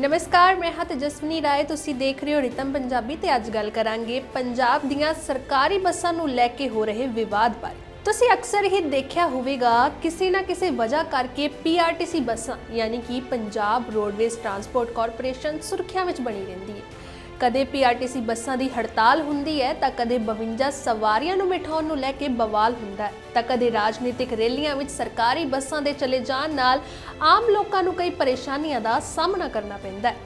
ਨਮਸਕਾਰ, ਮੈਂ ਹਾਂ ਤੇਜਸਵਨੀ ਰਾਏ। ਤੁਸੀਂ ਦੇਖ ਰਹੇ ਹੋ ਰਿਤਮ ਪੰਜਾਬੀ ਤੇ ਅੱਜ ਗੱਲ ਕਰਾਂਗੇ ਪੰਜਾਬ ਦੀਆਂ ਸਰਕਾਰੀ ਬੱਸਾਂ ਨੂੰ ਲੈ ਕੇ ਹੋ ਰਹੇ ਵਿਵਾਦ ਬਾਰੇ। ਤੁਸੀਂ ਅਕਸਰ ਹੀ ਦੇਖਿਆ ਹੋਵੇਗਾ, ਕਿਸੇ ਨਾ ਕਿਸੇ ਵਜ੍ਹਾ ਕਰਕੇ ਪੀਆਰਟੀਸੀ ਬੱਸਾਂ, ਯਾਨੀ ਕਿ ਪੰਜਾਬ ਰੋਡਵੇਜ਼ ਟਰਾਂਸਪੋਰਟ ਕਾਰਪੋਰੇਸ਼ਨ, ਸੁਰੱਖਿਆ ਵਿੱਚ ਬਣੀ ਰਹਿੰਦੀ ਹੈ। ਕਦੇ ਪੀਆਰਟੀਸੀ ਬੱਸਾਂ ਦੀ ਹੜਤਾਲ ਹੁੰਦੀ ਹੈ, ਤਾਂ ਕਦੇ 52 ਸਵਾਰੀਆਂ ਨੂੰ ਬਿਠਾਉਣ ਨੂੰ ਲੈ ਕੇ ਬਵਾਲ ਹੁੰਦਾ ਹੈ। ਤਾਂ ਕਦੇ ਰਾਜਨੀਤਿਕ ਰੈਲੀਆਂ ਵਿੱਚ ਸਰਕਾਰੀ ਬੱਸਾਂ ਦੇ ਚਲੇ ਜਾਣ ਨਾਲ ਆਮ ਲੋਕਾਂ ਨੂੰ ਕਈ ਪਰੇਸ਼ਾਨੀਆਂ ਦਾ ਸਾਹਮਣਾ ਕਰਨਾ ਪੈਂਦਾ ਹੈ।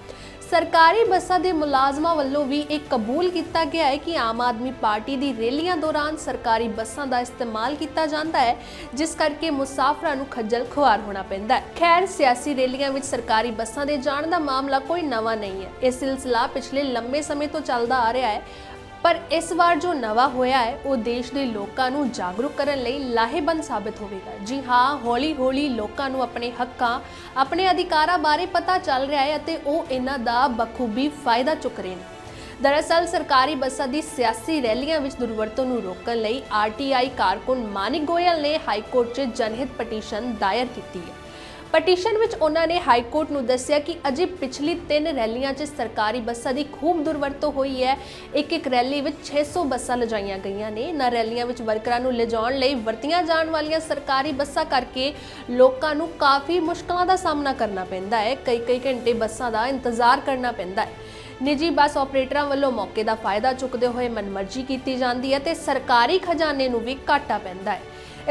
ਸਰਕਾਰੀ ਬੱਸਾਂ ਦੇ ਮੁਲਾਜ਼ਮਾਂ ਵੱਲੋਂ ਵੀ ਇਹ ਕਬੂਲ ਕੀਤਾ ਗਿਆ ਹੈ ਕਿ ਆਮ ਆਦਮੀ ਪਾਰਟੀ ਦੀ ਰੈਲੀਆਂ ਦੌਰਾਨ ਸਰਕਾਰੀ ਬੱਸਾਂ ਦਾ ਇਸਤੇਮਾਲ ਕੀਤਾ ਜਾਂਦਾ ਹੈ, ਜਿਸ ਕਰਕੇ ਮੁਸਾਫਰਾਂ ਨੂੰ ਖੱਜਲ ਖੁਆਰ ਹੋਣਾ ਪੈਂਦਾ ਹੈ। ਖੈਰ, ਸਿਆਸੀ ਰੈਲੀਆਂ ਵਿੱਚ ਸਰਕਾਰੀ ਬੱਸਾਂ ਦੇ ਜਾਣ ਦਾ ਮਾਮਲਾ ਕੋਈ ਨਵਾਂ ਨਹੀਂ ਹੈ। ਇਹ ਸਿਲਸਿਲਾ ਪਿਛਲੇ ਲੰਮੇ ਸਮੇਂ ਤੋਂ ਚੱਲਦਾ ਆ ਰਿਹਾ ਹੈ। ਪਰ ਇਸ ਵਾਰ ਜੋ ਨਵਾਂ ਹੋਇਆ ਹੈ, ਉਹ ਦੇਸ਼ ਦੇ ਲੋਕਾਂ ਨੂੰ ਜਾਗਰੂਕ ਕਰਨ ਲਈ ਲਾਹੇਬੰਦ ਸਾਬਿਤ ਹੋਵੇਗਾ। ਜੀ ਹਾਂ, ਹੌਲੀ-ਹੌਲੀ ਲੋਕਾਂ ਨੂੰ ਆਪਣੇ ਹੱਕਾਂ, ਆਪਣੇ ਅਧਿਕਾਰਾਂ ਬਾਰੇ ਪਤਾ ਚੱਲ ਰਿਹਾ ਹੈ ਅਤੇ ਉਹ ਇਹਨਾਂ ਦਾ ਬਖੂਬੀ ਫਾਇਦਾ ਚੁੱਕ ਰਹੇ ਨੇ। ਦਰਅਸਲ, ਸਰਕਾਰੀ ਬੱਸਾਂ ਦੀ ਸਿਆਸੀ ਰੈਲੀਆਂ ਵਿੱਚ ਦੁਰਵਰਤੋਂ ਨੂੰ ਰੋਕਣ ਲਈ ਆਰਟੀਆਈ ਕਾਰਕੁਨ ਮਾਨਿਕ ਗੋਇਲ ਨੇ ਹਾਈ ਕੋਰਟ 'ਚ ਜਨਹਿਤ ਪਟੀਸ਼ਨ ਦਾਇਰ ਕੀਤੀ ਹੈ। ਪਟੀਸ਼ਨ ਵਿੱਚ ਉਹਨਾਂ ਨੇ ਹਾਈ ਕੋਰਟ ਨੂੰ ਦੱਸਿਆ ਕਿ ਅਜੇ ਪਿਛਲੀ ਤਿੰਨ ਰੈਲੀਆਂ 'ਚ ਸਰਕਾਰੀ ਬੱਸਾਂ ਦੀ ਖੂਬ ਦੁਰਵਰਤੋਂ ਹੋਈ ਹੈ। ਇੱਕ ਇੱਕ ਰੈਲੀ ਵਿੱਚ 600 ਬੱਸਾਂ ਲਜਾਈਆਂ ਗਈਆਂ ਨੇ। ਨਾ ਰੈਲੀਆਂ ਵਿੱਚ ਵਰਕਰਾਂ ਨੂੰ ਲਿਜਾਉਣ ਲਈ ਵਰਤੀਆਂ ਜਾਣ ਵਾਲੀਆਂ ਸਰਕਾਰੀ ਬੱਸਾਂ ਕਰਕੇ ਲੋਕਾਂ ਨੂੰ ਕਾਫੀ ਮੁਸ਼ਕਲਾਂ ਦਾ ਸਾਹਮਣਾ ਕਰਨਾ ਪੈਂਦਾ ਹੈ। ਕਈ ਕਈ ਘੰਟੇ ਬੱਸਾਂ ਦਾ ਇੰਤਜ਼ਾਰ ਕਰਨਾ ਪੈਂਦਾ ਹੈ। ਨਿੱਜੀ ਬੱਸ ਆਪਰੇਟਰਾਂ ਵੱਲੋਂ ਮੌਕੇ ਦਾ ਫਾਇਦਾ ਚੁੱਕਦੇ ਹੋਏ ਮਨਮਰਜ਼ੀ ਕੀਤੀ ਜਾਂਦੀ ਹੈ ਤੇ ਸਰਕਾਰੀ ਖਜ਼ਾਨੇ ਨੂੰ ਵੀ ਘਾਟਾ ਪੈਂਦਾ ਹੈ।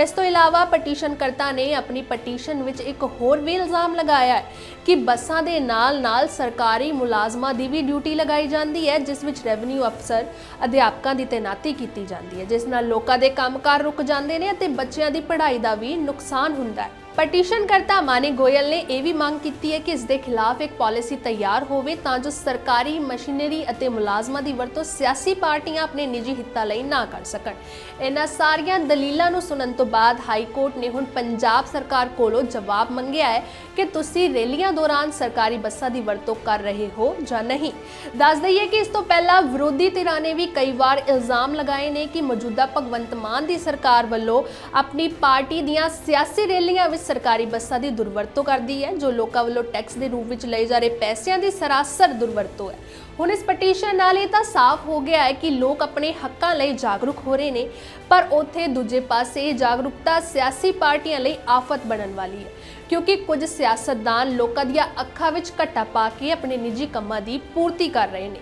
ਇਸ ਤੋਂ ਇਲਾਵਾ ਪਟੀਸ਼ਨਕਰਤਾ ਨੇ ਆਪਣੀ ਪਟੀਸ਼ਨ ਵਿੱਚ ਇੱਕ ਹੋਰ ਵੀ ਇਲਜ਼ਾਮ ਲਗਾਇਆ ਹੈ ਕਿ ਬੱਸਾਂ ਦੇ ਨਾਲ-ਨਾਲ ਸਰਕਾਰੀ ਮੁਲਾਜ਼ਮਾਂ ਦੀ ਵੀ ਡਿਊਟੀ ਲਗਾਈ ਜਾਂਦੀ ਹੈ, ਜਿਸ ਵਿੱਚ ਰੈਵਨਿਊ ਅਫਸਰ, ਅਧਿਆਪਕਾਂ ਦੀ ਤੈਨਾਤੀ ਕੀਤੀ ਜਾਂਦੀ ਹੈ, ਜਿਸ ਨਾਲ ਲੋਕਾਂ ਦੇ ਕੰਮਕਾਰ ਰੁਕ ਜਾਂਦੇ ਨੇ ਅਤੇ ਬੱਚਿਆਂ ਦੀ ਪੜ੍ਹਾਈ ਦਾ ਵੀ ਨੁਕਸਾਨ ਹੁੰਦਾ ਹੈ। ਪਟੀਸ਼ਨ ਕਰਤਾ ਮਾਨੇ ਗੋਇਲ ਨੇ ਇਹ ਵੀ ਮੰਗ ਕੀਤੀ ਹੈ ਕਿ ਇਸ ਦੇ ਖਿਲਾਫ ਇੱਕ ਪਾਲਿਸੀ ਤਿਆਰ ਹੋਵੇ ਤਾਂ ਜੋ ਸਰਕਾਰੀ ਮਸ਼ੀਨਰੀ ਅਤੇ ਮੁਲਾਜ਼ਮਾਂ ਦੀ ਵਰਤੋਂ ਸਿਆਸੀ ਪਾਰਟੀਆਂ ਆਪਣੇ ਨਿੱਜੀ ਹਿੱਤਾਂ ਲਈ ਨਾ ਕਰ ਸਕਣ। ਇਹਨਾਂ ਸਾਰੀਆਂ ਦਲੀਲਾਂ ਨੂੰ ਸੁਣਨ ਤੋਂ ਬਾਅਦ ਹਾਈ ਕੋਰਟ ਨੇ ਹੁਣ ਪੰਜਾਬ ਸਰਕਾਰ ਕੋਲੋਂ ਜਵਾਬ ਮੰਗਿਆ ਹੈ ਕਿ ਤੁਸੀਂ ਰੈਲੀਆਂ ਦੌਰਾਨ ਸਰਕਾਰੀ ਬੱਸਾਂ ਦੀ ਵਰਤੋਂ ਕਰ ਰਹੇ ਹੋ ਜਾਂ ਨਹੀਂ। ਦੱਸ ਦਈਏ ਕਿ ਇਸ ਤੋਂ ਪਹਿਲਾਂ ਵਿਰੋਧੀ ਧਿਰਾਂ ਨੇ ਵੀ ਕਈ ਵਾਰ ਇਲਜ਼ਾਮ ਲਗਾਏ ਨੇ ਕਿ ਮੌਜੂਦਾ ਭਗਵੰਤ ਮਾਨ ਦੀ ਸਰਕਾਰ ਵੱਲੋਂ ਆਪਣੀ ਪਾਰਟੀ ਦੀਆਂ ਸਿਆਸੀ ਰੈਲੀਆਂ ਵਿੱਚ ਸਰਕਾਰੀ ਬੱਸਾਂ ਦੀ ਦੁਰਵਰਤੋਂ ਕਰਦੀ ਹੈ, ਜੋ ਲੋਕਾਂ ਵੱਲੋਂ ਟੈਕਸ ਦੇ ਰੂਪ ਵਿੱਚ ਲਏ ਜਾ ਰਹੇ ਪੈਸਿਆਂ ਦੀ ਸਰਾਸਰ ਦੁਰਵਰਤੋਂ ਹੈ। ਹੁਣ ਇਸ ਪਟੀਸ਼ਨ ਨਾਲ ਇਹ ਤਾਂ ਸਾਫ਼ ਹੋ ਗਿਆ ਹੈ ਕਿ ਲੋਕ ਆਪਣੇ ਹੱਕਾਂ ਲਈ ਜਾਗਰੂਕ ਹੋ ਰਹੇ ਨੇ, ਪਰ ਉੱਥੇ ਦੂਜੇ ਪਾਸੇ ਇਹ ਜਾਗਰੂਕਤਾ ਸਿਆਸੀ ਪਾਰਟੀਆਂ ਲਈ ਆਫਤ ਬਣਨ ਵਾਲੀ ਹੈ, ਕਿਉਂਕਿ ਕੁਝ ਸਿਆਸਤਦਾਨ ਲੋਕਾਂ ਦੀਆਂ ਅੱਖਾਂ ਵਿੱਚ ਘੱਟਾ ਪਾ ਕੇ ਆਪਣੇ ਨਿੱਜੀ ਕੰਮਾਂ ਦੀ ਪੂਰਤੀ ਕਰ ਰਹੇ ਨੇ।